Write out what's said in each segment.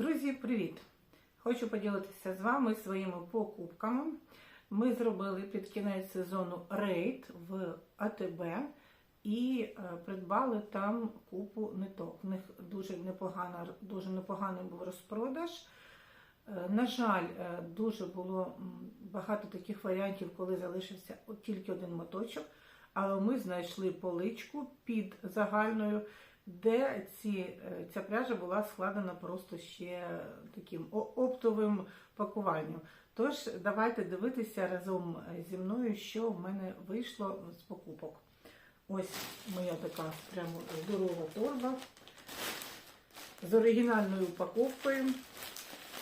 Друзі, привіт! Хочу поділитися з вами своїми покупками. Ми зробили під кінець сезону рейд в АТБ і е, придбали там купу ниток. В них дуже, непогана, дуже непоганий був розпродаж. Е, На жаль, е, дуже було багато таких варіантів, коли залишився тільки один моточок. Але ми знайшли поличку під загальною, де ці, е, ця пряжа була складена просто ще таким оптовим пакуванням. Тож, давайте дивитися разом зі мною, що в мене вийшло з покупок. Ось моя така прямо здорова торба з оригінальною упаковкою.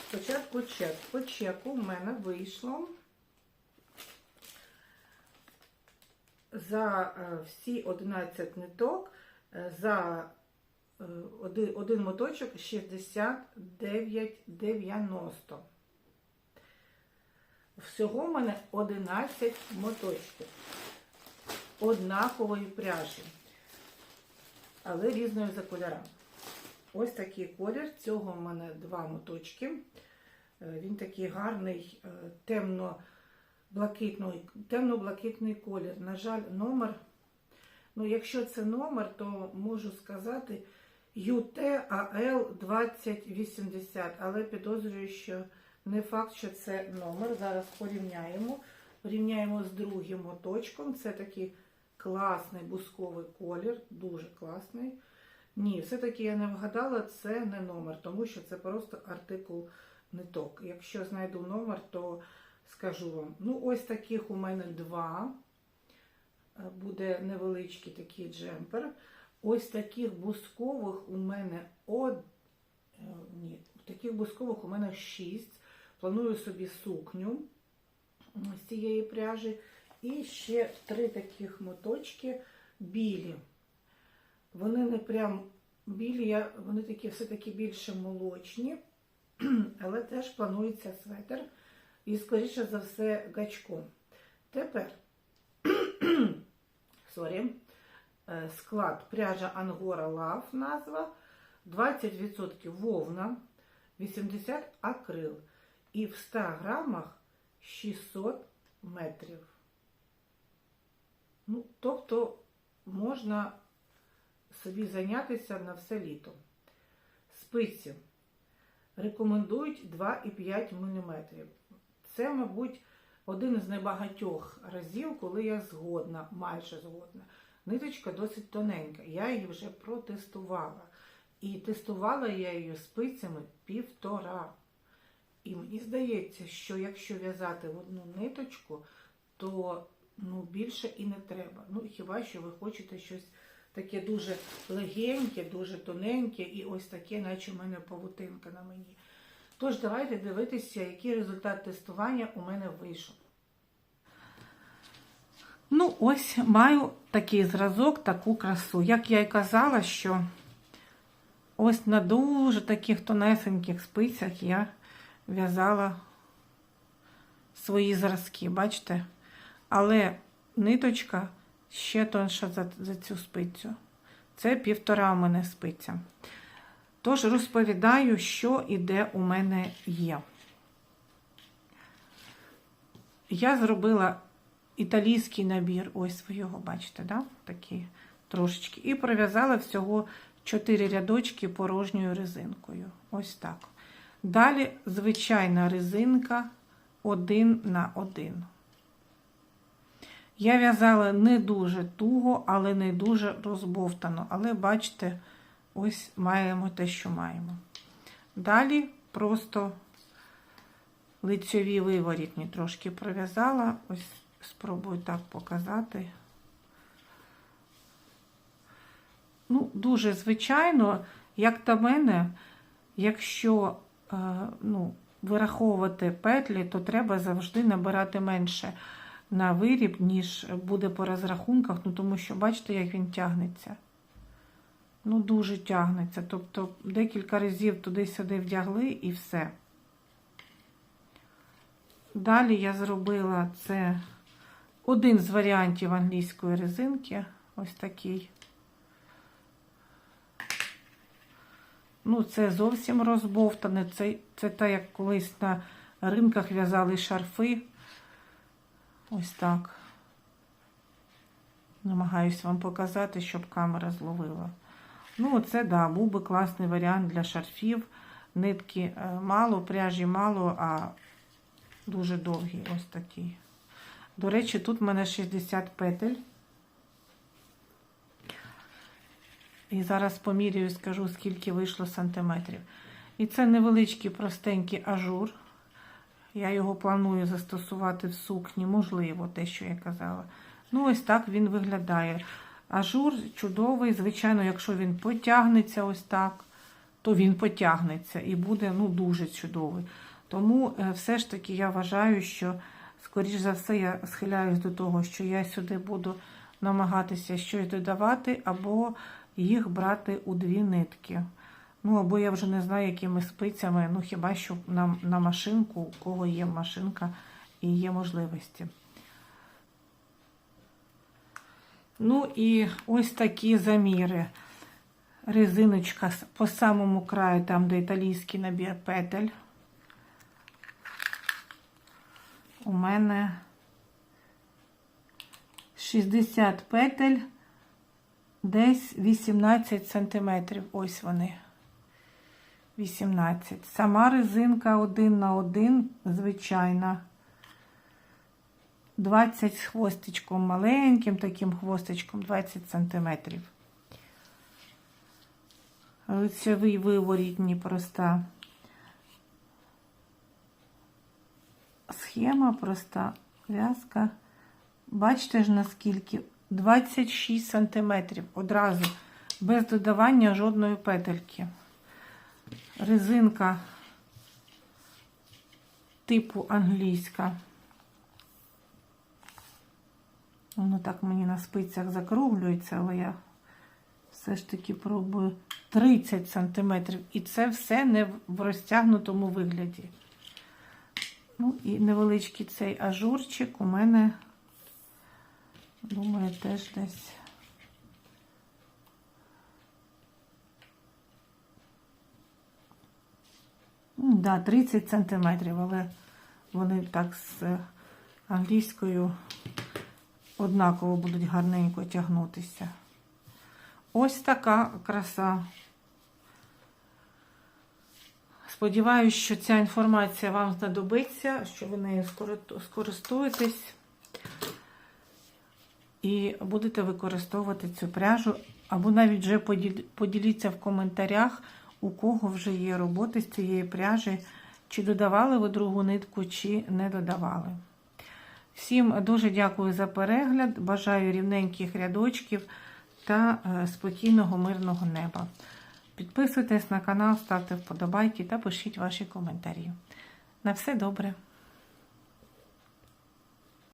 Спочатку чек. По чеку в мене вийшло за е, всі 11 ниток, е, за е, один, один моточок 69,90. Всього в мене 11 моточків однакової пряжі, але різної за кольорами. Ось такий колір. Цього в мене два моточки. Е, Він такий гарний, е, темно блакитний, темно-блакитний колір. На жаль, номер. Ну, якщо це номер, то можу сказати UTAL 2080, але підозрюю, що не факт, що це номер. Зараз порівняємо. Порівняємо з другим моточком. Це такий класний бусковий колір, дуже класний. Ні, все-таки я не вгадала, це не номер, тому що це просто артикул ниток. Якщо знайду номер, то скажу вам. Ну, ось таких у мене два. Е, Буде невеличкий такий джемпер. Ось таких бускових у мене од... е, Ні, таких бускових у мене шість. Планую собі сукню з цієї пряжі. І ще три таких моточки білі. Вони не прям білі, вони такі все-таки більше молочні, але теж планується светр. І, скоріше за все, гачком. Тепер сорі, склад пряжа Angora Love назва, 20% вовна, 80 акрил. І в 100 грамах 600 метрів. Ну, тобто можна собі зайнятися на все літо. Спиці рекомендують 2,5 мм. Це, мабуть, один із небагатьох разів, коли я згодна, майже згодна. Ниточка досить тоненька. Я її вже протестувала. І тестувала я її спицями півтора. І мені здається, що якщо в'язати в одну ниточку, то ну, більше і не треба. Ну, хіба що ви хочете щось таке дуже легеньке, дуже тоненьке, і ось таке, наче в мене павутинка на мені. Тож, давайте дивитися, який результат тестування у мене вийшов. Ну, ось маю такий зразок, таку красу. Як я й казала, що ось на дуже таких тонесеньких спицях я в'язала свої зразки, бачите? Але ниточка ще тонша за, за цю спицю. Це півтора у мене спиця. Тож розповідаю, що і де у мене є. Я зробила італійський набір, ось ви його бачите, да? такий трошечки. І пров'язала всього 4 рядочки порожньою резинкою. Ось так. Далі звичайна резинка один на один. Я в'язала не дуже туго, але не дуже розбовтано. Але бачите, ось маємо те, що маємо. Далі просто лицьові виворітні трошки пров'язала. Ось спробую так показати. Ну, дуже звичайно, як на мене, якщо е, ну, вираховувати петлі, то треба завжди набирати менше на виріб, ніж буде по розрахунках, ну тому що бачите, як він тягнеться. Ну, дуже тягнеться. Тобто декілька разів туди-сюди вдягли і все. Далі я зробила це один з варіантів англійської резинки. Ось такий. Ну, це зовсім розбовтане. Це, це те, як колись на ринках в'язали шарфи. Ось так. Намагаюсь вам показати, щоб камера зловила. Ну, оце, да, був би класний варіант для шарфів. Нитки е, мало, пряжі мало, а дуже довгі ось такі. До речі, тут в мене 60 петель. І зараз поміряю, скажу, скільки вийшло сантиметрів. І це невеличкий простенький ажур. Я його планую застосувати в сукні, можливо, те, що я казала. Ну, ось так він виглядає. Ажур чудовий, звичайно, якщо він потягнеться ось так, то він потягнеться і буде ну, дуже чудовий. Тому е, все ж таки я вважаю, що, скоріш за все, я схиляюсь до того, що я сюди буду намагатися щось додавати, або їх брати у дві нитки. Ну, або я вже не знаю, якими спицями, ну хіба що на, на машинку, у кого є машинка і є можливості. Ну і ось такі заміри. Резиночка по самому краю, там, де італійський набір петель. У мене 60 петель, десь 18 сантиметрів. Ось вони. 18. Сама резинка один на один, звичайна. 20 з хвостичком маленьким, таким хвостичком 20 сантиметрів. Лицевий виворітні проста схема, проста в'язка. Бачите ж наскільки? 26 сантиметрів одразу, без додавання жодної петельки. Резинка типу англійська. Воно так мені на спицях закруглюється, але я все ж таки пробую 30 сантиметрів. І це все не в розтягнутому вигляді. Ну і невеличкий цей ажурчик у мене, думаю, теж десь. М, Да, 30 сантиметрів, але вони так з е, англійською однаково будуть гарненько тягнутися. Ось така краса. Сподіваюсь, що ця інформація вам знадобиться, що ви нею скористуєтесь і будете використовувати цю пряжу, або навіть вже поділіться в коментарях, у кого вже є роботи з цієї пряжі, чи додавали ви другу нитку, чи не додавали. Всім дуже дякую за перегляд. Бажаю рівненьких рядочків та е, спокійного, мирного неба. Підписуйтесь на канал, ставте вподобайки та пишіть ваші коментарі. На все добре!